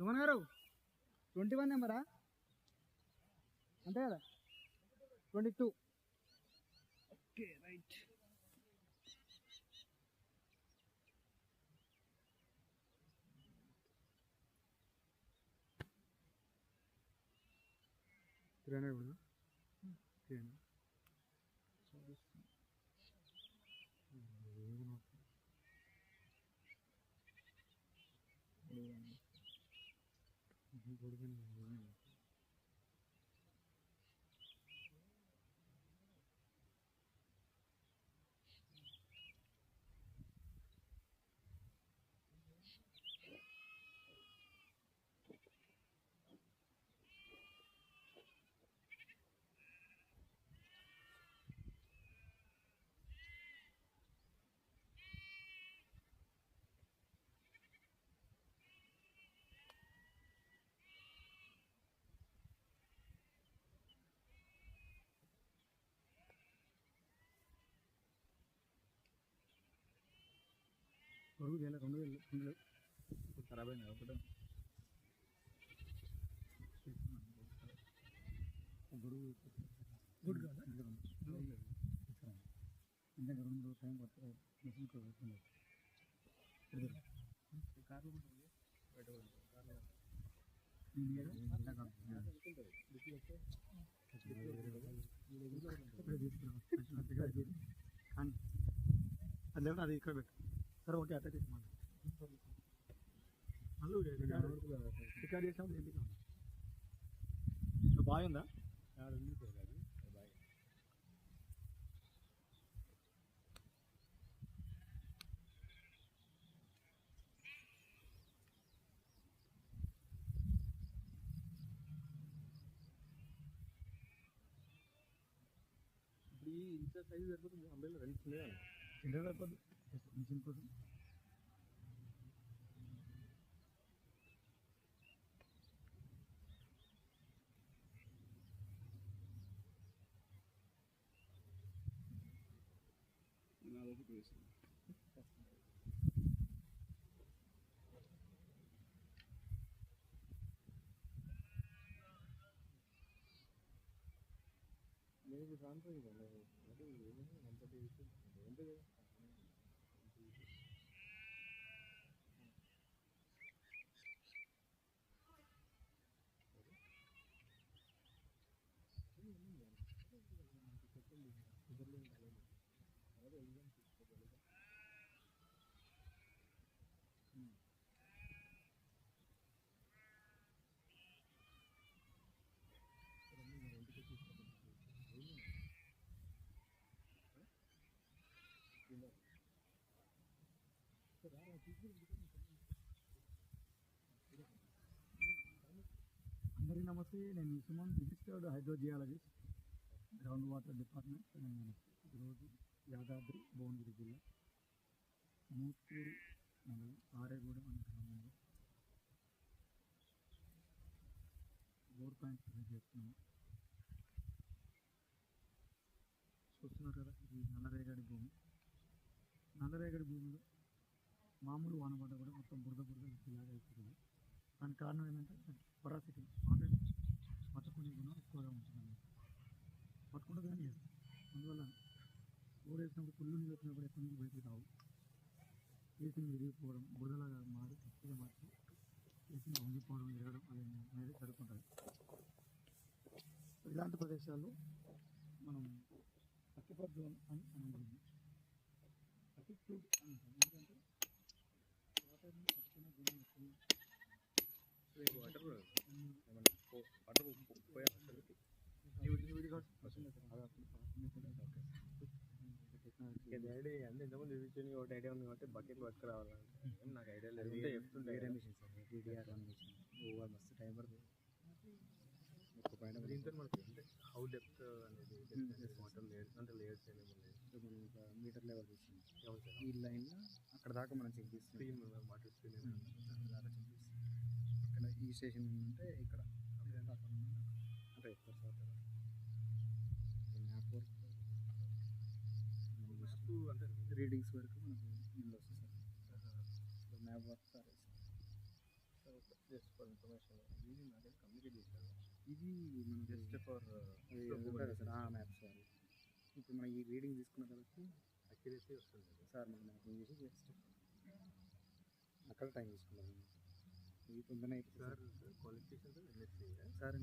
సుమన్ గారు twenty one నెంబరా? అంతే కదా? Twenty two. Okay right. Three hundred three hundred ভুলবেন না పొరుగు వేల రెండు వేలు రెండు వేలు ఖరాబ్ అయింది ఒకటే గుడ్ కాదా ఇందాక రెండు రోజులు టైం పడుతుంది మిషన్ కార్లు కానీ అది లేకపోతే అది ఇక్కడ పెట్టు సరే ఓకే అట్లా చేసి మళ్ళీ. రికార్డ్ చేసాము ఏంటి బాగుందా ఇప్పుడు ఈ ఇంత సైజ్ సరిపోతుంది అంబేలో రెండు ఉన్నాయి. ఇంటర్ అయిపోద్ది మిషన్ నేను రాను ఇంకా అంటే ఏమైనా అంతటి ఏంటి కదా అందరికీ నమస్తే. నేను Suman registered hydrogeologist ground water department. Telangana ఈరోజు యాదాద్రి భువనగిరి జిల్లా మూర్తూరు మండలం ఆరేగూడెం అనే గ్రామంలో బోర్ పాయింట్ చేస్తున్నాము. చూస్తున్నారు కదా ఇది నల్లరేగడి భూమి. నల్లరేగడి భూమిలో మామూలు వాన పడ్డ కూడా మొత్తం బురద బురద ఇలాగా అయిపోతుంది. దానికి కారణం ఏంటంటే పరాసిటీ ఆల్రెడీ పట్టుకునే గుణం ఎక్కువగా ఉంటుంది పట్టుకుంటే కానీ చేస్తాం. అందువల్ల బోర్ వేసినప్పుడు పుల్లు నీళ్ళు వచ్చినప్పుడు ఎక్కడి నుంచి బయటికి రావు. ఏసీ విరిగిపోవడం బురదలాగా మారి గట్టిగా మార్చి ఏసీ వంగిపోవడం విరగడం అనేది జరుగుతుంటుంది ఇలాంటి ప్రదేశాల్లో మనం అక్కిపర్ అని అనేది అక్కిపూర్ అని ఎందుకంటే వాటర్ని పట్టుకునే గుణం ఎక్కువ వాటర్ ఏమన్నా వాటర్ పోయా ఐడియా అంటే ఇంతకుముందు ఒకటి ఐడియా ఉంది కాబట్టి బకెట్ వర్క్ ఏం నాకు ఐడియా లేదు ఉంటే చెప్తుంటే వేరే machine sir DDR one machine over మస్తు టైం పడుతుంది ఒక్క పైన దీంతో మనకి అంటే హౌ డెప్త్ అనేది వాటర్ లేయర్స్ అంటే లేయర్స్ ఏమేమి మనం ఒక మీటర్ లెవెల్ సార్ ఈ లైన్లో అక్కడ దాకా మనం చెక్ చేస్తున్నాం. వాటర్ స్ట్రీమ్ అక్కడ దాకా చెక్ చేస్తాం ఇక్కడ ఈ స్టేషన్ ఉందంటే ఇక్కడ. ఇదంతా అక్కడ అంటే ఎక్కువ సార్ మ్యాప్ వర్క్. మ్యాప్ అంటే రీడింగ్స్ వరకు మనకు ఇందులో వస్తుంది. Sir map work sir just for information ఇది నాకైతే కమ్యూనికేట్ చేశాను ఇది మన జస్ట్ ఫర్ మ్యాప్స్ సార్ ఇప్పుడు మనం ఈ రీడింగ్ తీసుకున్న తర్వాత అక్యురసీ వస్తుంది. సార్ మనం మ్యాపింగ్ చేసి జస్ట్ అక్కడ టైం తీసుకున్నాం ఇది తొందరనే sir. Qualification MSc sir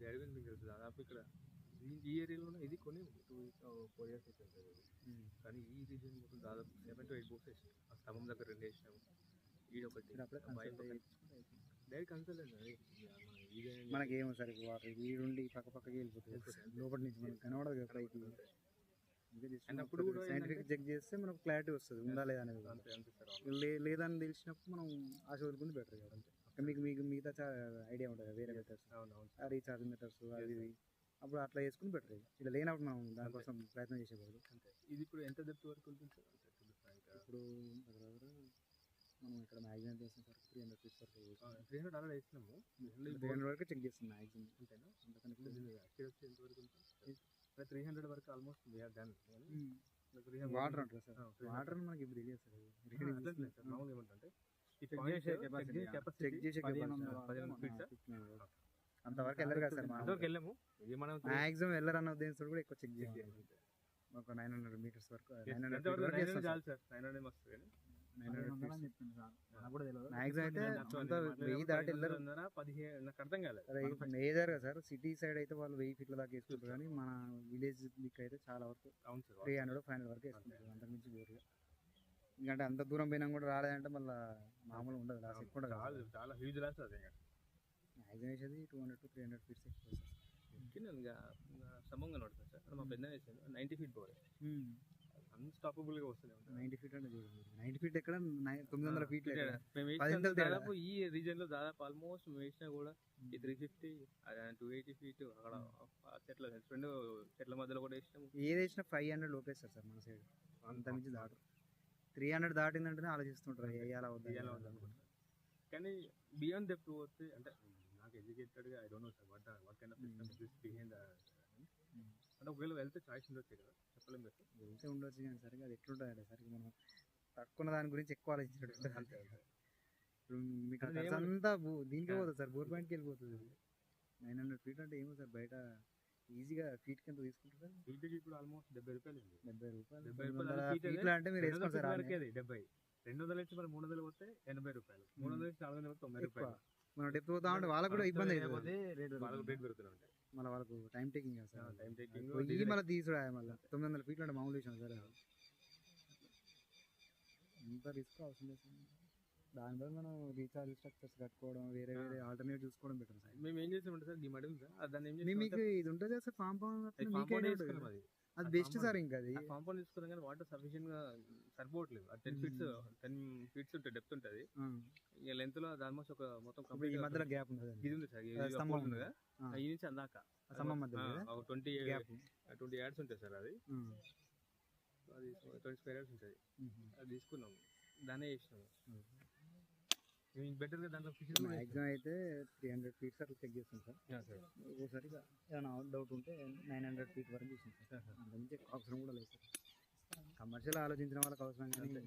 daddy గురించి మీకు తెలుసు దాదాపు ఇక్కడ ఈ- ఏరియాలోనే ఇది కొని టూ ఫోర్ ఇయర్స్ సార్ ఇది. కానీ ఈ రీజన్ మొత్తం దాదాపు సెవెన్ టు ఎయిట్ బుక్స్ వేసాం ఆ స్తంభం దగ్గర రెండు వేసినాము. ఈడొకటి అప్పుడే ఆ బయట కన్సల్ట్ ఒకటి. డైరెక్ట్ కన్సల్ట్ అండి అది మన ఇదే మనకేమో సార్ వాటర్ వీడుండి పక్క పక్కకి వెళ్ళిపోతుంది లోపల నుంచి మనకు కనబడదు And అప్పుడు కూడా సైంటిఫిక్ చెక్ చేస్తే మనకు క్లారిటీ వస్తుంది ఉందా లేదా అనేది లేదని తెలిసినప్పుడు మనం ఆశ వదులుకుంది బెటర్ కదా మీకు మీకు మిగతా ఐడియా ఉంటుంది వేరే మెథడ్స్ రీఛార్జ్ మెథడ్స్ అది అప్పుడు అట్లా చేసుకుని బెటర్ ఇలా లేనప్పుడు మనం దానికోసం ప్రయత్నం చేసేవాళ్ళు. ఇది ఇప్పుడు ఎంత డెప్త్ వరకు ఉంటుంది సార్? ఇప్పుడు మనం ఇక్కడ మ్యాక్సిమం చేసిన సార్ త్రీ హండ్రెడ్ ఫీట్స్ వరకు త్రీ హండ్రెడ్ అలా వేసినాము. త్రీ హండ్రెడ్ వరకు చెక్ చేస్తాం మ్యాక్సిమం అంతేనా? అంతకన్నా అక్యురసీ ఎంత వరకు త్రీ హండ్రెడ్ వరకు almost we are done water అంటారు సార్? వాటర్ మనకి ఇప్పుడు తెలియదు సార్. మామూలుగా ఏమంటే చేసే. చేసే చేసే అంతవరకు వెళ్ళరు కదా సార్ వెళ్ళాము. మ్యాక్సిమం వెళ్ళరు అన్న ఉద్దేశంతో కూడా ఎక్కువ చెక్ చేయాలి. చేయాలి. ఒక నైన్ హండ్రెడ్ మీటర్స్ వరకు నైన్ హండ్రెడ్ వరకు చాలు సార్. నైన్ హండ్రెడ్ మస్తు మేజర్ కదా సార్ సిటీ సైడ్ అయితే వాళ్ళు వెయ్యి ఫీట్ల దాకా వేసుకుంటారు కానీ మన విలేజ్ దిక్కు అయితే చాలా వరకు sir three hundred five hundred వరకు వేసుకుంటారు అంతకుమించి వేరుగా. ఎందుకంటే అంత దూరం పోయినా కూడా రాలేదంటే మళ్ళీ మామూలు ఉండదు లాస్ ఎక్కువ చాలా హ్యూజ్ లాస్ అది మ్యాక్సిమం వేసేది two hundred to three hundred feets ఎక్కువ ఇంకా స్తంభం కనబడుతుంది సార్. మా పెద్ద వేసాను నైంటీ ఫీట్ పోవాలి అన్స్టాపబుల్గా వస్తూనే ఉంటుంది నైంటీ ఫీట్ అంటే నైంటీ ఫీట్ ఎక్కడ? తొమ్మిది వందల వేసిన తేడా. దాదాపు ఈ రీజన్లో దాదాపు ఆల్మోస్ట్ వేసినా కూడా ఈ three fifty two eighty feet అక్కడ చెట్ల రెండు చెట్ల మధ్యలో కూడా వేసినాము ఏది వేసినా ఫైవ్ హండ్రెడ్ లోపేస్తారు సార్ మన సైడ్ అంత మించి దాటరు. Three hundred దాటిందంటేనే ఆలోచిస్తుంటారు. వేయాలా వద్దా తీయాలా వద్దా అనుకుంటున్నాను. కానీ బియాండ్ డెప్త్ పోతే అంటే నాకు ఎడ్యుకేటెడ్గా I don't know sir what what kind of behind అంటే ఒకవేళ వెళ్తే చాయిస్ ఉండొచ్చు కదా. చెప్పలేం కదా. వెళ్తే ఉండొచ్చు కానీ సరిగ్గా అది ఎట్లుంటుంది సరిగ్గా మనం తక్కువ దాని గురించి ఎక్కువ అంతే అంతే ఇప్పుడు మీకు అంతా దీనికే పోతుంది సార్ బోర్ పాయింట్కి వెళ్ళిపోతుంది నైన్ హండ్రెడ్ ఫీట్ అంటే ఏమో సార్ బయట ఈజీగా ఫీట్ కింద తీసుకుంటారు ఫీట్కి ఇప్పుడు ఆల్మోస్ట్ డెబ్బై రూపాయలు డెబ్బై రూపాయలు. డెబ్బై రూపాయలు అంటే మీరు వేసుకోండి డెబ్బై. రెండు వందల నుంచి మరి మూడు వందలు పోతే ఎనభై రూపాయలు. మూడు వందల నుంచి నాలుగు వందలు తొంభై రూపాయలు. మనం డెప్త్ పోతా ఉంటే వాళ్ళకు కూడా ఇబ్బంది వాళ్ళకి రేట్ పెరుగుతూనే ఉంటాయి మళ్ళీ వాళ్ళకు time taking sir time taking పోయి మళ్ళీ తీసుడు మళ్ళీ? తొమ్మిది వందల ఫీట్లు అంటే మామూలు విషయం సార్. అంత రిస్క్ అవసరం లేదు సార్. దాని బదులు మనం రీఛార్జ్ స్ట్రక్చర్స్ కట్టుకోవడం వేరే వేరే ఆల్టర్నేట్ చూసుకోవడం బెటర్ సార్. మేము ఏం చేసామంటే సార్ ఈ మడి ఉంది? సార్ దాన్ని ఏం మీకు ఇది ఉంటుంది సార్? ఫామ్ కాంపౌండ్ వేసుకున్నాం అది బెస్ట్ సార్ ఇంకా అది. కాంపౌండ్ తీసుకున్నాం కానీ వాటర్ సఫిషియెంట్గా సరిపోవట్లేదు. టెన్ ఫీట్స్ టెన్ ఫీట్స్ ఉంటుంది డెప్త్ ఉంటుంది. ఇక లెంత్లో ఆల్మోస్ట్ ఒక మొత్తం గా మధ్యలో గ్యాప్ ఉంది ఇది ఉంది సార్. ఈ నుంచి అందాక. ట్వంటీ గ్యాప్ ట్వంటీ యాడ్స్ ఉంటాయి సార్ అది. అది ట్వంటీ స్క్వేర్ యార్డ్స్ ఉంటుంది. అది తీసుకున్నాం. దాన్నే చేసినాము. మేము బెటర్గా దాంట్లో ఫిష్ మ్యాక్సిమం అయితే త్రీ హండ్రెడ్ ఫీట్స్ అట్లా చెక్ చేస్తాం సార్. సార్ ఒకసారి ఏమైనా డౌట్ ఉంటే నైన్ హండ్రెడ్ ఫీట్ వరకు చూసాం సార్. అంతకుమించి అవసరం కూడా లేదు సార్. కమర్షియల్ ఆలోచించిన వాళ్ళకి అవసరం కానీ